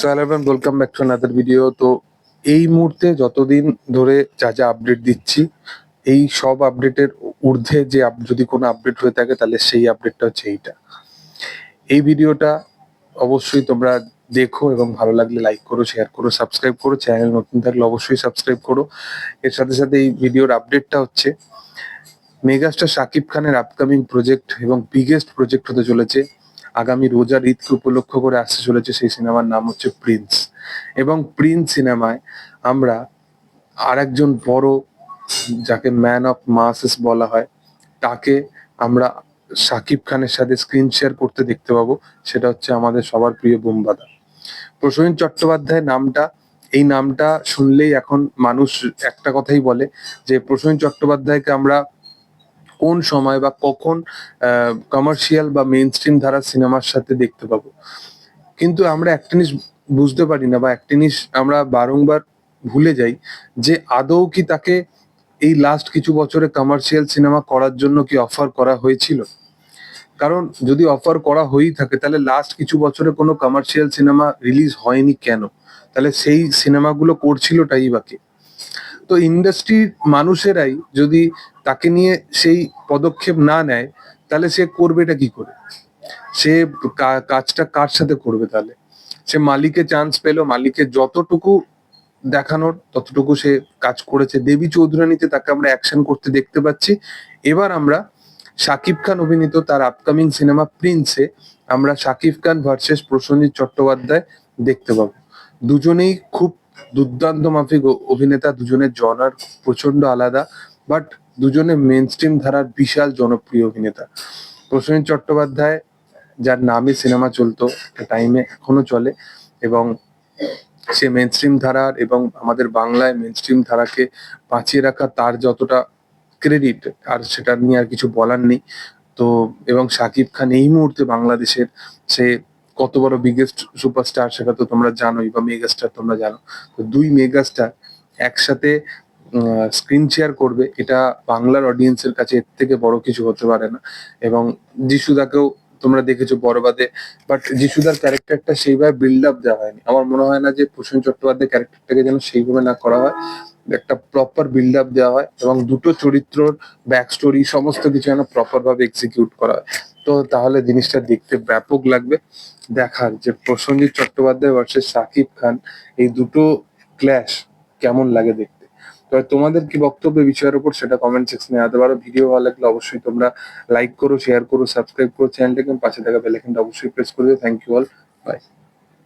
So hello everyone welcome back to another video তো এই মুহূর্তে যতদিন ধরে যা যা আপডেট দিচ্ছি, এই সব আপডেটের ঊর্ধ্বে যে যদি কোনো আপডেট হয়ে থাকে, তাহলে সেই আপডেটটা হচ্ছে এইটা। এই ভিডিওটা অবশ্যই তোমরা দেখো এবং ভালো লাগলে লাইক করো শেয়ার করো সাবস্ক্রাইব করো চ্যানেল নতুন থাকলে অবশ্যই সাবস্ক্রাইব করো। এর সাথে সাথে এই ভিডিওর আপডেটটা হচ্ছে, মেগাস্টার শাকিব খানের আপকামিং প্রজেক্ট এবং বিগেস্ট প্রজেক্ট হতে চলেছে আগামী রোজার ঈদকে উপলক্ষ করে আসতে চলেছে সেই সিনেমার নাম হচ্ছে প্রিন্স। এবং প্রিন্স সিনেমায় আমরা আরেকজন বড়, যাকে ম্যান অফ মাসেস বলা হয়, তাকে আমরা শাকিব খানের সাথে স্ক্রিন শেয়ার করতে দেখতে পাবো। সেটা হচ্ছে আমাদের সবার প্রিয় বোমবাদা। প্রসেন চট্টোপাধ্যায় নামটা, এই নামটা শুনলেই এখন মানুষ একটা কথাই বলে যে, প্রসেন চট্টোপাধ্যায়কে আমরা কোন সময় বা কখন কমার্শিয়াল বা মেইন স্ট্রিম ধারার সিনেমার সাথে দেখতে পাবো। কিন্তু আমরা একটা জিনিস বুঝতে পারি না বা একটা জিনিস আমরা বারংবার ভুলে যাই যে আদৌ কি তাকে এই লাস্ট কিছু বছরে কমার্শিয়াল সিনেমা করার জন্য কি অফার করা হয়েছিল? কারণ যদি অফার করা হয়েই থাকে, তাহলে লাস্ট কিছু বছরে কোনো কমার্শিয়াল সিনেমা রিলিজ হয়নি কেন? তাহলে সেই সিনেমাগুলো করছিলটাই বাকি তো ইন্ডাস্ট্রির মানুষেরাই যদি তাকে নিয়ে সেই পদক্ষেপ না নেয়, তাহলে সে করবেটা কি করে? সে কাজটা কার সাথে করবে তাহলে? সে মালিকে চান্স পেল মালিকে যতটুকু দেখানোর, ততটুকু সে কাজ করেছে। দেবী চৌধুরানীতে তাকে আমরা অ্যাকশন করতে দেখতে পাচ্ছি। এবার আমরা শাকিব খান অভিনীত তার আপকামিং সিনেমা প্রিন্সে আমরা শাকিব খান ভার্সেস প্রসেনজিৎ চট্টোপাধ্যায় দেখতে পাবো। দুজনেই খুব দুর্দান্ত মাফিক অভিনেতা, দুজনের জনার প্রচণ্ড আলাদা বাট দুজনে মেন স্ট্রিম ধারার বিশাল জনপ্রিয় অভিনেতা। প্রসেনজিৎ চট্টোপাধ্যায়, যার নামে সিনেমা চলতো, একটা টাইমে এখনও চলে, এবং সে মেন স্ট্রিম ধারার এবং আমাদের বাংলায় মেন স্ট্রিম ধারাকে বাঁচিয়ে রাখা তার যতটা ক্রেডিট আর সেটা নিয়ে আর কিছু বলার নেই। তো, এবং শাকিব খান এই মুহূর্তে বাংলাদেশের সে কত বড় বিগেস্ট সুপারস্টার সেটা তো তোমরা জানোই বা মেগাস্টার তোমরা জানো। তো দুই মেগাস্টার একসাথে স্ক্রিন শেয়ার করবে, এটা বাংলার অডিয়েন্সের কাছে এর থেকে বড় কিছু হতে পারে না। এবং যিশুদাকেও তোমরা দেখেছ বড়বাদে বাট যিশুদার ক্যারেক্টারটা সেইভাবে বিল্ড আপ দেওয়া হয়নি। আমার মনে হয় না যে প্রসেন চট্টোপাধ্যায় ক্যারেক্টারটাকে যেন সেইভাবে না করা হয়, একটা প্রপার বিল্ড আপ দেওয়া হয় এবং দুটো চরিত্রর ব্যাক স্টোরি সমস্ত কিছু যেন প্রপার ভাবে এক্সিকিউট করা হয়। তো তাহলে জিনিসটা দেখতে ব্যাপক লাগবে। দেখার যে প্রসঞ্জিৎ চট্টোপাধ্যায় ভার্সেস সাকিব খান, এই দুটো ক্ল্যাশ কেমন লাগে দেখতে? তবে তোমাদের কি বক্তব্য বিষয়ের উপর সেটা কমেন্ট সেকশনে আনতে পারো ভিডিও ভালো লাগলে অবশ্যই তোমরা লাইক করো শেয়ার করো সাবস্ক্রাইব করো চ্যানেলটাকে পাশে থাকা বেলাইকনটা অবশ্যই প্রেস করে দিও। Thank you all by